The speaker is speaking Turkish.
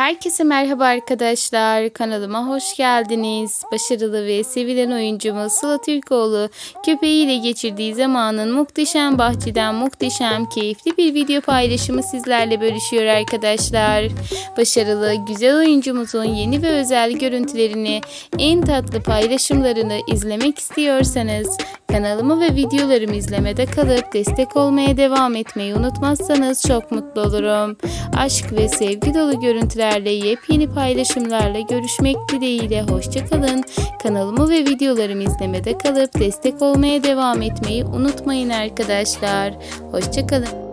Herkese merhaba arkadaşlar. Kanalıma hoş geldiniz. Başarılı ve sevilen oyuncumuz Sıla Türkoğlu köpeğiyle geçirdiği zamanın muhteşem bahçeden muhteşem keyifli bir video paylaşımı sizlerle bölüşüyor arkadaşlar. Başarılı güzel oyuncumuzun yeni ve özel görüntülerini, en tatlı paylaşımlarını izlemek istiyorsanız kanalımı ve videolarımı izlemede kalıp destek olmaya devam etmeyi unutmazsanız çok mutlu olurum. Aşk ve sevgi dolu görüntülerle yepyeni paylaşımlarla görüşmek dileğiyle hoşçakalın. Kanalımı ve videolarımı izlemede kalıp destek olmaya devam etmeyi unutmayın arkadaşlar. Hoşçakalın.